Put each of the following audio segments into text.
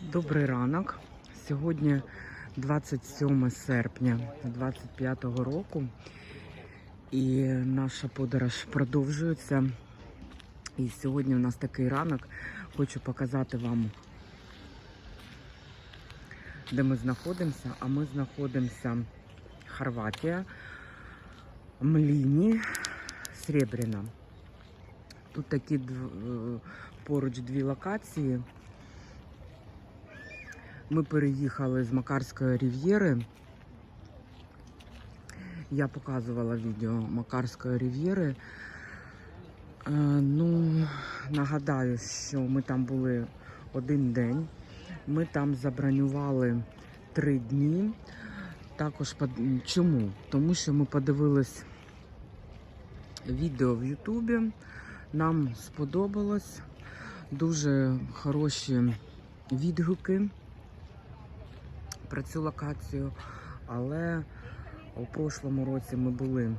Добрий ранок. Сьогодні 27 серпня 2025 року. І наша подорож продовжується. І сьогодні у нас такий ранок. Хочу показати вам, де ми знаходимося. А ми знаходимося Хорватія, Мліні, Сребріна. Тут такі поруч дві локації. Ми переїхали з Макарської рів'єри. Я показувала відео Макарської рів'єри. Е, ну, нагадаю, що ми там були один день. Ми там забронювали три дні. Також чому? Тому що ми подивились відео в Ютубі. Нам сподобалось. Дуже хороші відгуки про цю локацію. Але у прошлому році ми були е,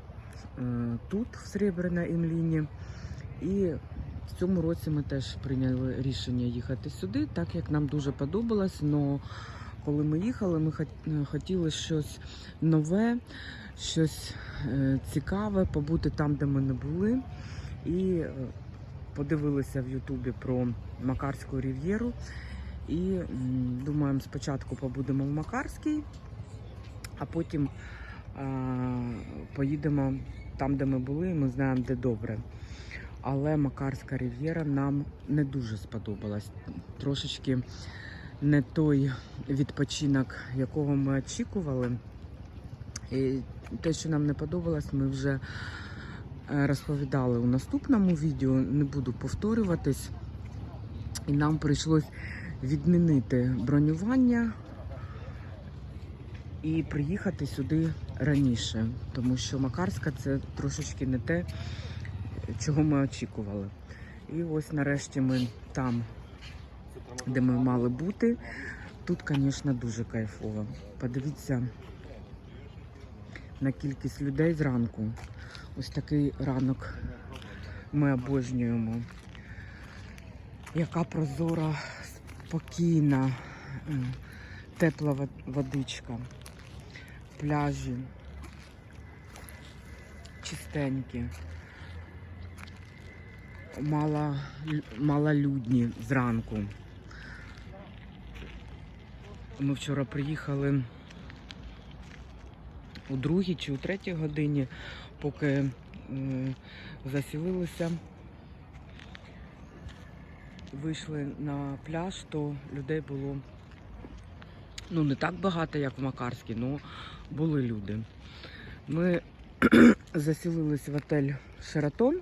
тут, в Сребрена Імліні. І в цьому році ми теж прийняли рішення їхати сюди, так як нам дуже подобалось. Но коли ми їхали, ми хотіли щось нове, щось е, цікаве, побути там, де ми не були. І е, подивилися в Ютубі про Макарську рів'єру. І думаємо, спочатку побудемо в Макарській, а потім е, поїдемо там, де ми були, і ми знаємо, де добре. Але Макарська рів'єра нам не дуже сподобалась. Трошечки не той відпочинок, якого ми очікували. І те, що нам не подобалось, ми вже розповідали у наступному відео. Не буду повторюватись. І нам прийшлось відмінити бронювання і приїхати сюди раніше, тому що Макарська це трошечки не те, чого ми очікували. І ось нарешті ми там, де ми мали бути. Тут, звісно, дуже кайфово. Подивіться на кількість людей зранку. Ось такий ранок ми обожнюємо. Яка прозора, спокійна, е, тепла вод- водичка, пляжі, чистенькі, мало, малолюдні зранку. Ми вчора приїхали у другій чи у третій годині, поки засілилися вийшли на пляж, то людей було ну не так багато, як в Макарській, але були люди. Ми засілились в отель Шератон.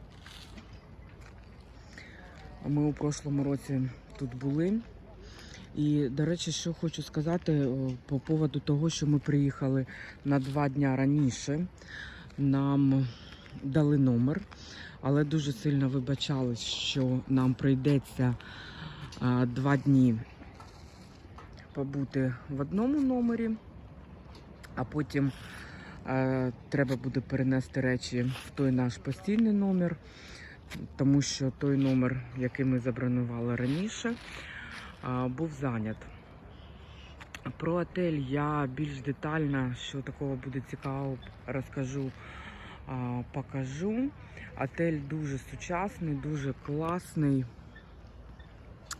Ми у прошлому році тут були. І, до речі, що хочу сказати по поводу того, що ми приїхали на два дня раніше. Нам дали номер, але дуже сильно вибачались, що нам прийдеться а, два дні побути в одному номері, а потім е, треба буде перенести речі в той наш постійний номер, тому що той номер, який ми забронювали раніше, був зайнят. Про отель я більш детально, що такого буде цікаво, розкажу, покажу. Отель дуже сучасний, дуже класний,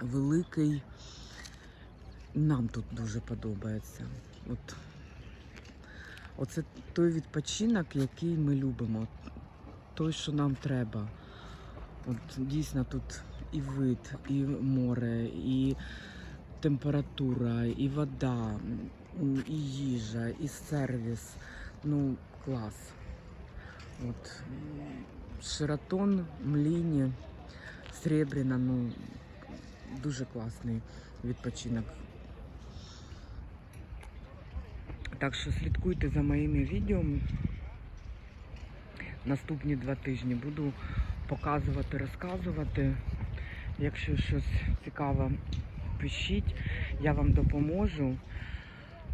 великий. Нам тут дуже подобається. От, оце той відпочинок, який ми любимо. Той, що нам треба. От дійсно тут і вид, і море, і температура, і вода, і їжа, і сервіс. Ну, клас. От Шератон, Мліні, Сребріна, ну дуже класний відпочинок. Так що слідкуйте за моїми відео. Наступні два тижні буду показувати, розказувати. Якщо щось цікаве, пишіть, я вам допоможу.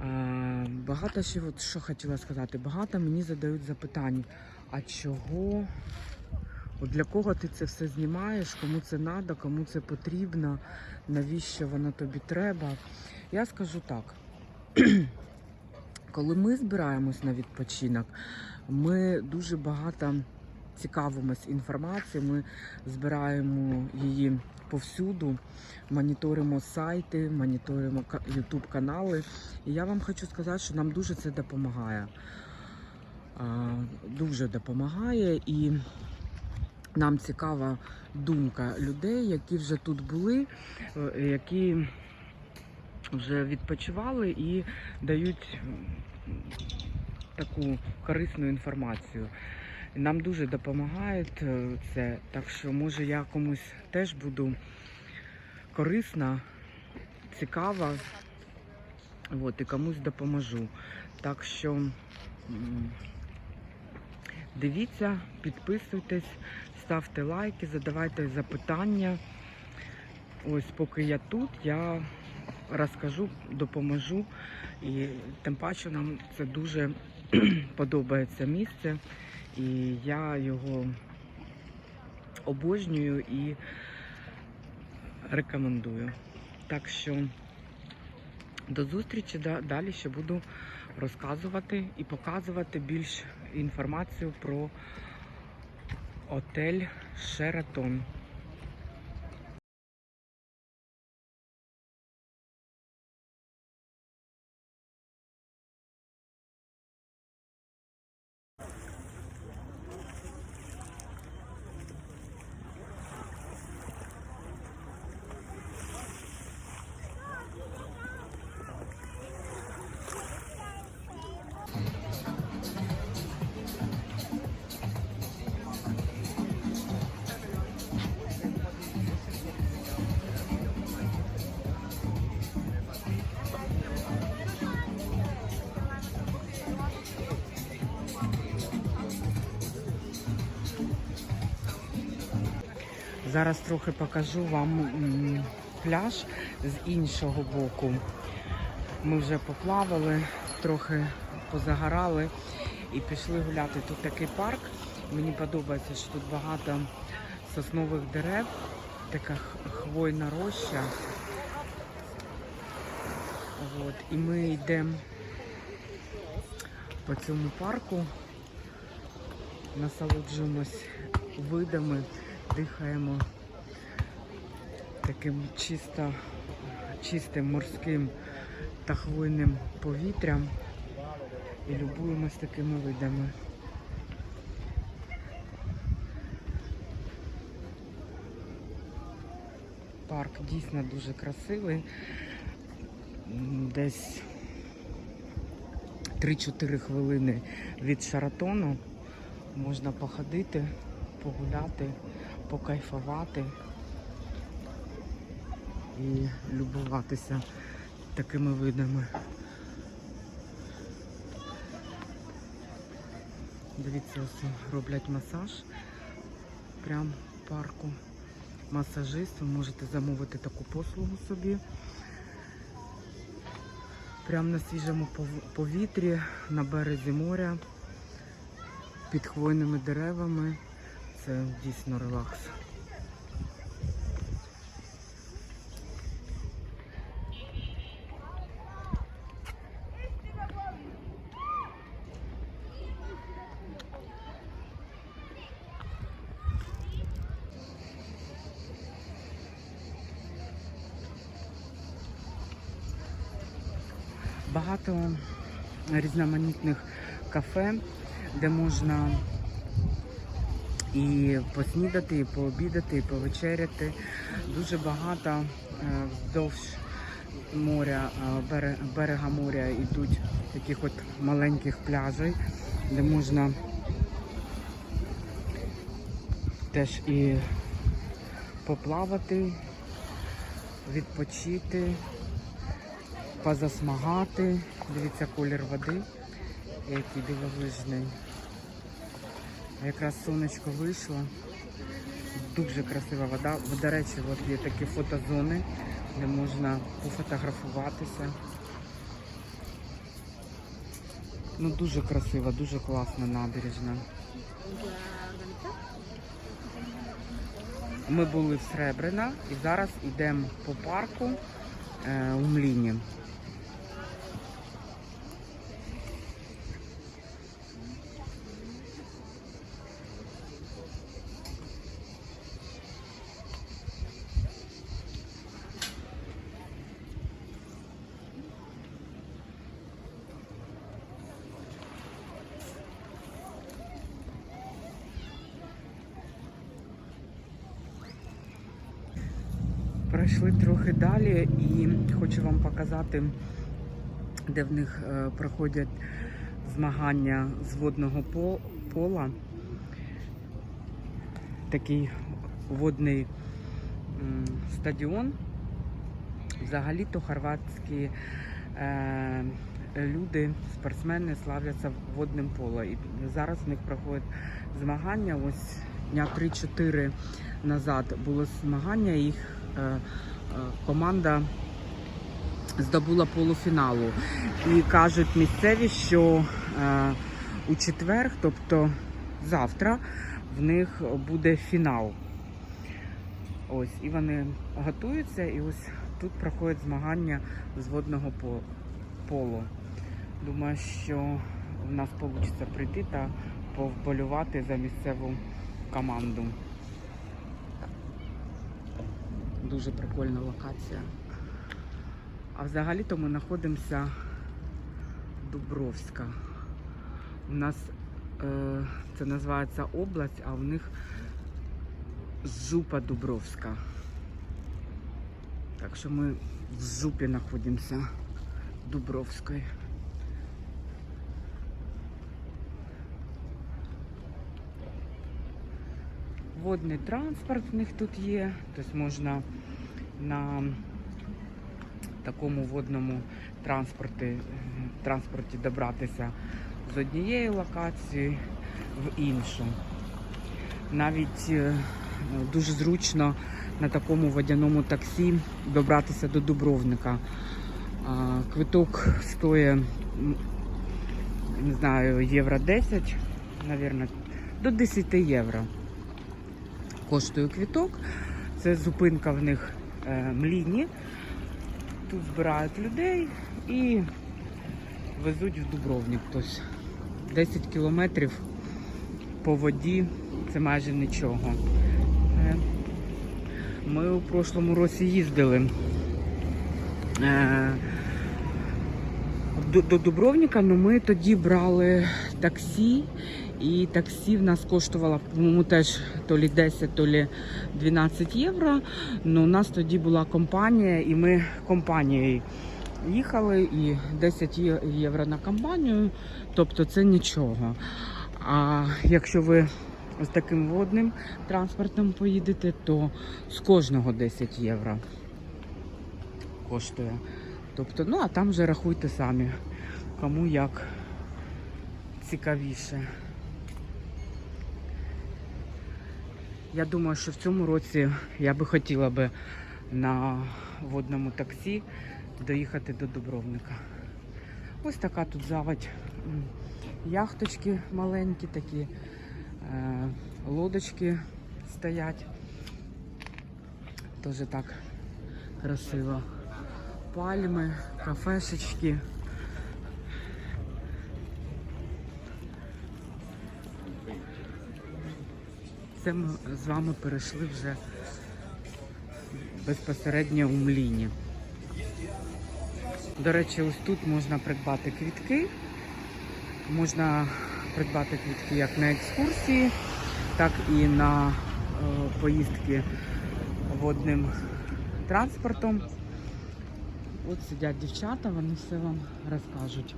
Е, Багато ще, от, що хотіла сказати, багато мені задають запитань, а чого От для кого ти це все знімаєш, кому це треба, кому це потрібно, навіщо воно тобі треба. Я скажу так. Коли ми збираємось на відпочинок, ми дуже багато цікавимось інформацією, ми збираємо її повсюду, моніторимо сайти, моніторимо YouTube канали. І я вам хочу сказати, що нам дуже це допомагає. Дуже допомагає і нам цікава думка людей, які вже тут були, е, які вже відпочивали і дають таку корисну інформацію. Нам дуже допомагає е, це, так що може я комусь теж буду корисна, цікава, от, і комусь допоможу. Так що дивіться, підписуйтесь, ставте лайки, задавайте запитання. Ось поки я тут, я розкажу, допоможу. І тим паче нам це дуже подобається місце. І я його обожнюю і рекомендую. Так що до зустрічі далі ще буду розказувати і показувати більш інформацію про отель Шератон. Зараз трохи покажу вам пляж з іншого боку. Ми вже поплавали, трохи позагорали і пішли гуляти. Тут такий парк. Мені подобається, що тут багато соснових дерев, така хвойна роща. От. І ми йдемо по цьому парку, насолоджуємось видами, дихаємо таким чисто, чистим морським та хвойним повітрям і любуємось такими видами. Парк дійсно дуже красивий. Десь 3-4 хвилини від Шаратону можна походити, погуляти, покайфувати і любуватися такими видами. Дивіться, ось роблять масаж прямо в парку. Масажист, ви можете замовити таку послугу собі. Прямо на свіжому повітрі, на березі моря, під хвойними деревами. Це дійсно релакс. Багато різноманітних кафе, де можна і поснідати, і пообідати, і повечеряти. Дуже багато е, вздовж моря, е, берега моря йдуть таких от маленьких пляжей, де можна теж і поплавати, відпочити, позасмагати. Дивіться колір води, який дивовижний. Якраз сонечко вийшло. Дуже красива вода. До речі, от є такі фотозони, де можна пофотографуватися. Ну дуже красива, дуже класна набережна. Ми були в Сребрина і зараз йдемо по парку е, у Мліні. Пройшли трохи далі і хочу вам показати, де в них е, проходять змагання з водного пола. Такий водний стадіон. Взагалі-то хорватські е, люди, спортсмени славляться водним поло. І зараз в них проходять змагання. Ось дня 3-4 назад було змагання, їх команда здобула полуфіналу. І кажуть місцеві, що е, у четвер, тобто завтра, в них буде фінал. Ось, і вони готуються, і ось тут проходять змагання з водного по- полу. Думаю, що в нас вийде прийти та повболювати за місцеву команду. Дуже прикольна локація. А взагалі-то ми знаходимося Дубровська. У нас е, це називається область, а в них Жупа Дубровська. Так що ми в жупі знаходимося Дубровської. Водний транспорт в них тут є, тобто можна на такому водному транспорті, транспорті добратися з однієї локації в іншу. Навіть е, дуже зручно на такому водяному таксі добратися до Дубровника. Квиток стоїть, не знаю, євро 10, мабуть, до 10 євро коштує квіток. Це зупинка в них е, Мліні. Тут збирають людей і везуть в Дубровник. Тобто 10 кілометрів по воді це майже нічого. Е, Ми у прошлому році їздили е, до Дубровника, але ми тоді брали таксі, і таксі в нас коштувало, по-моєму, теж то лі 10, то лі 12 євро. Ну, у нас тоді була компанія, і ми компанією їхали, і 10 євро на компанію, тобто це нічого. А якщо ви з таким водним транспортом поїдете, то з кожного 10 євро коштує. Тобто, ну а там вже рахуйте самі, кому як цікавіше. Я думаю, що в цьому році я би хотіла би на водному таксі доїхати до Дубровника. Ось така тут заводь. Яхточки маленькі такі, е, лодочки стоять. Теж так красиво. Пальми, кафешечки. Це ми з вами перейшли вже безпосередньо у Мліні. До речі, ось тут можна придбати квітки. Можна придбати квітки як на екскурсії, так і на е, поїздки водним транспортом. От сидять дівчата, вони все вам розкажуть.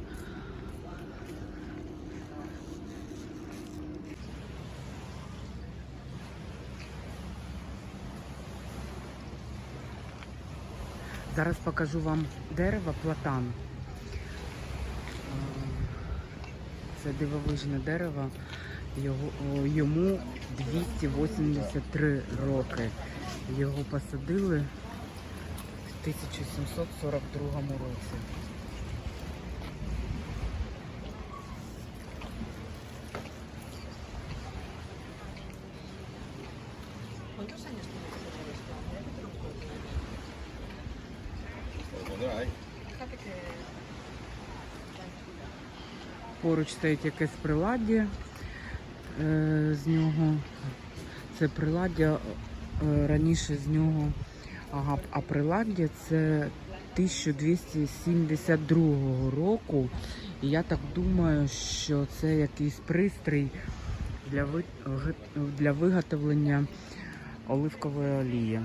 Зараз покажу вам дерево платан. Е, Це дивовижне дерево. Йому 283 роки. Його посадили в 1742 році. Поруч стоїть якесь приладдя е, з нього. Це приладдя е, раніше з нього. Ага, а приладдя це 1272 року. І я так думаю, що це якийсь пристрій для, ви- для виготовлення оливкової олії.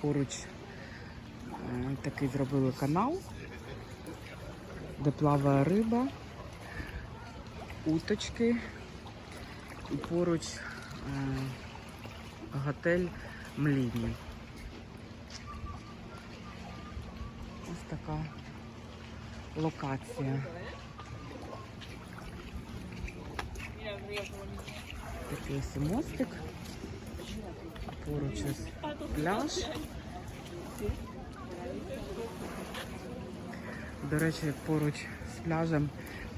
Поруч такий зробили канал, де плаває риба, уточки і поруч е, готель Мліні. Ось така локація. Такий ось мостик. Поруч ось пляж. До речі, поруч з пляжем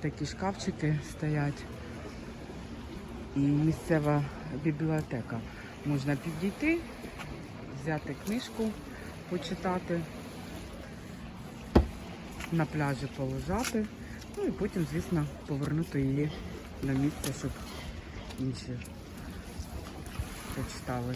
такі шкафчики стоять. І місцева бібліотека. Можна підійти, взяти книжку, почитати, на пляжі полежати, ну і потім, звісно, повернути її на місце, щоб інші прочитали.